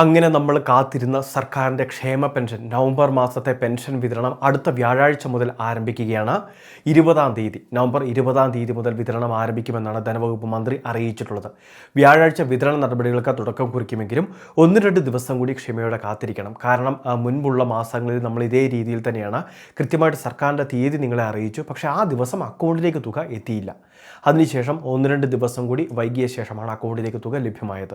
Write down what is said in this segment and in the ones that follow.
അങ്ങനെ നമ്മൾ കാത്തിരുന്ന സർക്കാരിന്റെ ക്ഷേമ പെൻഷൻ നവംബർ മാസത്തെ പെൻഷൻ വിതരണം അടുത്ത വ്യാഴാഴ്ച മുതൽ ആരംഭിക്കുകയാണ്. ഇരുപതാം തീയതി നവംബർ ഇരുപതാം തീയതി മുതൽ വിതരണം ആരംഭിക്കുമെന്നാണ് ധനവകുപ്പ് മന്ത്രി അറിയിച്ചിട്ടുള്ളത്. വ്യാഴാഴ്ച വിതരണ നടപടികൾക്ക് തുടക്കം കുറിക്കുമെങ്കിലും ഒന്ന് രണ്ട് ദിവസം കൂടി ക്ഷമയോടെ കാത്തിരിക്കണം. കാരണം മുൻപുള്ള മാസങ്ങളിൽ നമ്മൾ ഇതേ രീതിയിൽ തന്നെയാണ് കൃത്യമായിട്ട് സർക്കാരിന്റെ തീയതി നിങ്ങളെ അറിയിച്ചു. പക്ഷേ ആ ദിവസം അക്കൗണ്ടിലേക്ക് തുക എത്തിയില്ല. അതിനുശേഷം ഒന്ന് രണ്ട് ദിവസം കൂടി വൈകിയ ശേഷമാണ് അക്കൗണ്ടിലേക്ക് തുക ലഭ്യമായത്.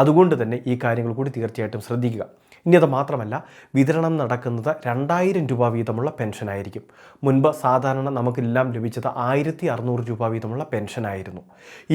അതുകൊണ്ട് തന്നെ ഈ കാര്യങ്ങൾ കൂടി തീർച്ചയായിട്ടും ശ്രദ്ധിക്കുക. ഇനി അത് മാത്രമല്ല വിതരണം നടക്കുന്നത് രണ്ടായിരം രൂപ വീതമുള്ള പെൻഷനായിരിക്കും. മുൻപ് സാധാരണ നമുക്കെല്ലാം ലഭിച്ചത് ആയിരത്തി അറുന്നൂറ് രൂപ വീതമുള്ള പെൻഷനായിരുന്നു.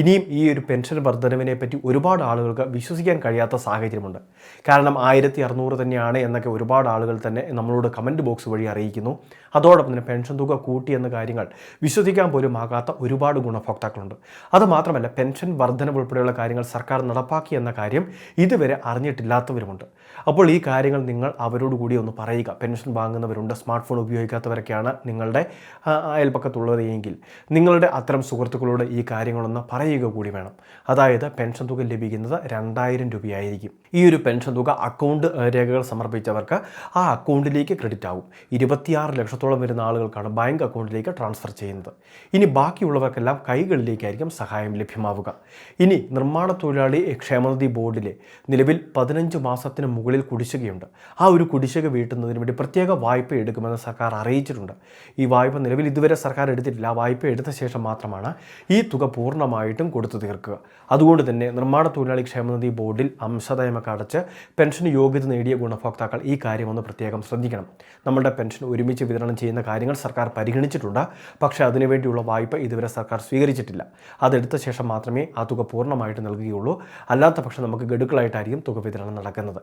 ഇനിയും ഈ ഒരു പെൻഷൻ വർധനവിനെ പറ്റി ഒരുപാട് ആളുകൾക്ക് വിശ്വസിക്കാൻ കഴിയാത്ത സാഹചര്യമുണ്ട്. കാരണം ആയിരത്തി അറുന്നൂറ് തന്നെയാണ് എന്നൊക്കെ ഒരുപാട് ആളുകൾ തന്നെ നമ്മളോട് കമന്റ് ബോക്സ് വഴി അറിയിക്കുന്നു. അതോടൊപ്പം തന്നെ പെൻഷൻ തുക കൂട്ടി എന്ന കാര്യങ്ങൾ വിശ്വസിക്കാൻ പോലും ആകാത്ത ഒരുപാട് ഗുണഭോക്താക്കളുണ്ട്. അതുമാത്രമല്ല പെൻഷൻ വർധനവ് ഉൾപ്പെടെയുള്ള കാര്യങ്ങൾ സർക്കാർ നടപ്പാക്കി എന്ന കാര്യം ഇതുവരെ അറിഞ്ഞിട്ടില്ലാത്തവരുമുണ്ട്. അപ്പോൾ ഈ കാര്യങ്ങൾ നിങ്ങൾ അവരോട് കൂടി ഒന്ന് പറയുക. പെൻഷൻ വാങ്ങുന്നവരുണ്ട് സ്മാർട്ട് ഫോൺ ഉപയോഗിക്കാത്തവരൊക്കെയാണ് നിങ്ങളുടെ അയൽപ്പക്കത്തുള്ളത് എങ്കിൽ നിങ്ങളുടെ അത്തരം സുഹൃത്തുക്കളോട് ഈ കാര്യങ്ങളൊന്ന് പറയുക കൂടി വേണം. അതായത് പെൻഷൻ തുക ലഭിക്കുന്നത് രണ്ടായിരം രൂപയായിരിക്കും. ഈ ഒരു പെൻഷൻ തുക അക്കൗണ്ട് രേഖകൾ സമർപ്പിച്ചവർക്ക് ആ അക്കൗണ്ടിലേക്ക് ക്രെഡിറ്റ് ആവും. ഇരുപത്തിയാറ് ലക്ഷത്തോളം വരുന്ന ആളുകൾക്കാണ് ബാങ്ക് അക്കൗണ്ടിലേക്ക് ട്രാൻസ്ഫർ ചെയ്യുന്നത്. ഇനി ബാക്കിയുള്ളവർക്കെല്ലാം കൈകളിലേക്കായിരിക്കും സഹായം ലഭ്യമാവുക. ഇനി നിർമ്മാണ തൊഴിലാളി ക്ഷേമനിധി ബോർഡിലെ നിലവിൽ പതിനഞ്ച് മാസത്തിന് മുകളിൽ കുടിശ്ശികയുണ്ട്. ആ ഒരു കുടിശ്ശിക വീട്ടുന്നതിന് വേണ്ടി പ്രത്യേക വായ്പ എടുക്കുമെന്ന് സർക്കാർ അറിയിച്ചിട്ടുണ്ട്. ഈ വായ്പ നിലവിൽ ഇതുവരെ സർക്കാർ എടുത്തിട്ടില്ല. ആ വായ്പ എടുത്ത ശേഷം മാത്രമാണ് ഈ തുക പൂർണമായിട്ടും കൊടുത്തു തീർക്കുക. അതുകൊണ്ട് തന്നെ നിർമ്മാണ തൊഴിലാളി ക്ഷേമനിധി ബോർഡിൽ അംശദയമൊക്കെ അടച്ച് പെൻഷൻ യോഗ്യത നേടിയ ഗുണഭോക്താക്കൾ ഈ കാര്യം ഒന്ന് പ്രത്യേകം ശ്രദ്ധിക്കണം. നമ്മുടെ പെൻഷൻ ഒരുമിച്ച് വിതരണം ചെയ്യുന്ന കാര്യങ്ങൾ സർക്കാർ പരിഗണിച്ചിട്ടുണ്ട്. പക്ഷേ അതിനുവേണ്ടിയുള്ള വായ്പ ഇതുവരെ സർക്കാർ സ്വീകരിച്ചിട്ടില്ല. അതെടുത്ത ശേഷം മാത്രമേ ആ തുക പൂർണമായിട്ട് നൽകുകയുള്ളൂ. അല്ലാത്ത പക്ഷം നമുക്ക് ഗഡുക്കളായിട്ടായിരിക്കും തുക വിതരണം നടക്കുന്നത്.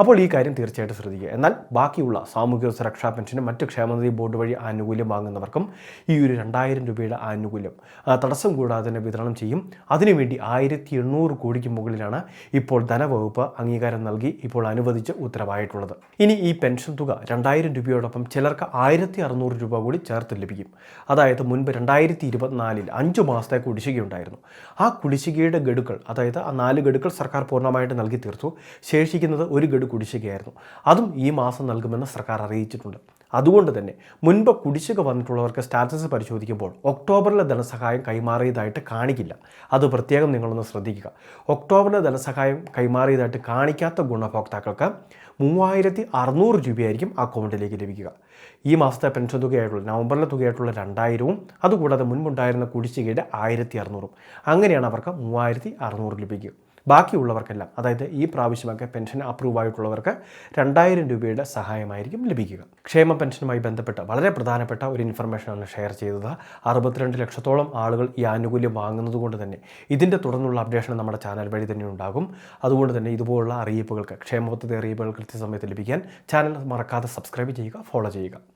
അപ്പോൾ ഈ കാര്യം തീർച്ചയായിട്ടും ശ്രദ്ധിക്കുക. എന്നാൽ ബാക്കിയുള്ള സാമൂഹ്യ സുരക്ഷാ പെൻഷനും മറ്റ് ക്ഷേമനിധി ബോർഡ് വഴി ആനുകൂല്യം വാങ്ങുന്നവർക്കും ഈ ഒരു രണ്ടായിരം രൂപയുടെ ആനുകൂല്യം തടസ്സം കൂടാതെ തന്നെ വിതരണം ചെയ്യും. അതിനുവേണ്ടി ആയിരത്തി എണ്ണൂറ് കോടിക്ക് മുകളിലാണ് ഇപ്പോൾ ധനവകുപ്പ് അംഗീകാരം നൽകി ഇപ്പോൾ അനുവദിച്ച് ഉത്തരവായിട്ടുള്ളത്. ഇനി ഈ പെൻഷൻ തുക രണ്ടായിരം രൂപയോടൊപ്പം ചിലർക്ക് ആയിരത്തി അറുന്നൂറ് രൂപ കൂടി ചേർത്ത് ലഭിക്കും. അതായത് മുൻപ് രണ്ടായിരത്തി ഇരുപത്തിനാലിൽ അഞ്ച് മാസത്തെ കുടിശ്ശികയുണ്ടായിരുന്നു. ആ കുടിശ്ശികയുടെ ഗഡുക്കൾ അതായത് ആ നാല് ഗഡുക്കൾ സർക്കാർ പൂർണമായിട്ട് നൽകി തീർത്തു. ശേഷിക്കുന്നത് ഒരു ഗഡു കുടിശ്ശികയായിരുന്നു. അതും ഈ മാസം നൽകുമെന്ന് സർക്കാർ അറിയിച്ചിട്ടുണ്ട്. അതുകൊണ്ട് തന്നെ മുൻപ് കുടിശ്ശിക വന്നിട്ടുള്ളവർക്ക് സ്റ്റാറ്റസ് പരിശോധിക്കുമ്പോൾ ഒക്ടോബറിലെ ധനസഹായം കൈമാറിയതായിട്ട് കാണിക്കില്ല. അത് പ്രത്യേകം നിങ്ങളൊന്ന് ശ്രദ്ധിക്കുക. ഒക്ടോബറിലെ ധനസഹായം കൈമാറിയതായിട്ട് കാണിക്കാത്ത ഗുണഭോക്താക്കൾക്ക് മൂവായിരത്തി അറുന്നൂറ് രൂപയായിരിക്കും അക്കൗണ്ടിലേക്ക് ലഭിക്കുക. ഈ മാസത്തെ പെൻഷൻ തുകയായിട്ടുള്ള നവംബറിലെ തുകയായിട്ടുള്ള രണ്ടായിരവും അതുകൂടാതെ മുൻപുണ്ടായിരുന്ന കുടിശ്ശികയുടെ ആയിരത്തി അറുന്നൂറും അങ്ങനെയാണ് അവർക്ക് മൂവായിരത്തി അറുന്നൂറ് ലഭിക്കുക. ബാക്കിയുള്ളവർക്കെല്ലാം അതായത് ഈ പ്രാവശ്യമൊക്കെ പെൻഷൻ അപ്രൂവ് ആയിട്ടുള്ളവർക്ക് രണ്ടായിരം രൂപയുടെ സഹായമായിരിക്കും ലഭിക്കുക. ക്ഷേമ പെൻഷനുമായി ബന്ധപ്പെട്ട വളരെ പ്രധാനപ്പെട്ട ഒരു ഇൻഫർമേഷനാണ് ഷെയർ ചെയ്തത്. അറുപത്തിരണ്ട് ലക്ഷത്തോളം ആളുകൾ ഈ ആനുകൂല്യം വാങ്ങുന്നത് കൊണ്ട് തന്നെ ഇതിന്റെ തുടർന്നുള്ള അപ്ഡേഷൻ നമ്മുടെ ചാനൽ വഴി തന്നെ ഉണ്ടാകും. അതുകൊണ്ട് തന്നെ ഇതുപോലുള്ള അറിയിപ്പുകൾക്ക് ക്ഷേമ പദ്ധതി അറിയിപ്പുകൾ കൃത്യസമയത്ത് ലഭിക്കാൻ ചാനൽ മറക്കാതെ സബ്സ്ക്രൈബ് ചെയ്യുക ഫോളോ ചെയ്യുക.